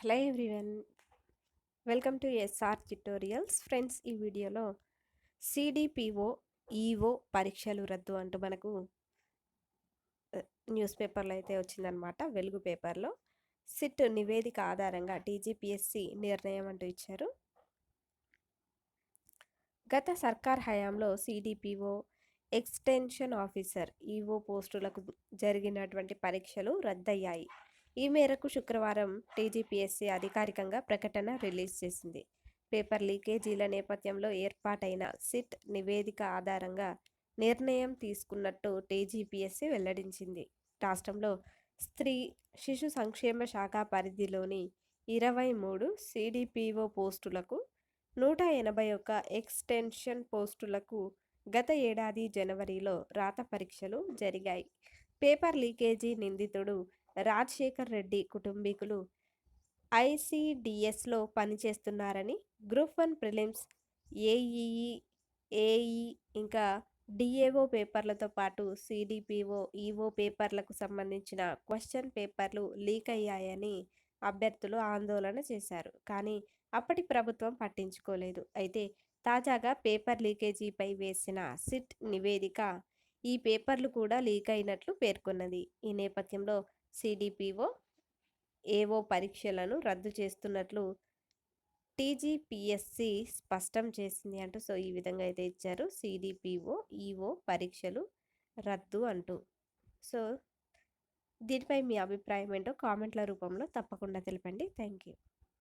Hello everyone welcome to SR tutorials. Friends ఈ వీడియోలో CDPO EO పరీక్షలు రద్దు అంటూ మనకు న్యూస్ పేపర్లో అయితే వచ్చిందనమాట వెలుగు పేపర్లో సిట్ నివేదిక ఆధారంగా టీజీపీఎస్సి నిర్ణయం అంటూ ఇచ్చారు. గత సర్కార్ హయాంలో సిడిపిఓ ఎక్స్టెన్షన్ ఆఫీసర్ ఈఓ పోస్టులకు జరిగినటువంటి పరీక్షలు రద్దయ్యాయి. ఈ మేరకు శుక్రవారం టీజీపీఎస్సీ అధికారికంగా ప్రకటన రిలీజ్ చేసింది. పేపర్ లీకేజీల నేపథ్యంలో ఏర్పాటైన సిట్ నివేదిక ఆధారంగా నిర్ణయం తీసుకున్నట్టు టీజీపీఎస్సీ వెల్లడించింది. రాష్ట్రంలో స్త్రీ శిశు సంక్షేమ శాఖ పరిధిలోని ఇరవై మూడు సిడిపిఓ పోస్టులకు నూట ఎనభై ఒక్క ఎక్స్టెన్షన్ పోస్టులకు గత ఏడాది జనవరిలో రాత పరీక్షలు జరిగాయి. పేపర్ లీకేజీ నిందితుడు రాజశేఖర్ రెడ్డి కుటుంబీకులు ఐసిడిఎస్లో పనిచేస్తున్నారని group one prelims AEE AE ఇంకా డిఏఓ పేపర్లతో పాటు సిడిపిఓ ఈఓ పేపర్లకు సంబంధించిన క్వశ్చన్ పేపర్లు లీక్ అయ్యాయని అభ్యర్థులు ఆందోళన చేశారు. కానీ అప్పటి ప్రభుత్వం పట్టించుకోలేదు. అయితే తాజాగా పేపర్ లీకేజీపై వేసిన సిట్ నివేదిక ఈ పేపర్లు కూడా లీక్ అయినట్లు పేర్కొన్నది. ఈ నేపథ్యంలో సిడిపిఓ ఏవో పరీక్షలను రద్దు చేస్తున్నట్లు టీజీపీఎస్సి స్పష్టం చేసింది అంటూ సో ఈ విధంగా అయితే ఇచ్చారు. సిడిపిఓ ఈఓ పరీక్షలు రద్దు అంటూ. సో దీనిపై మీ అభిప్రాయం ఏంటో కామెంట్ల రూపంలో తప్పకుండా తెలపండి. Thank you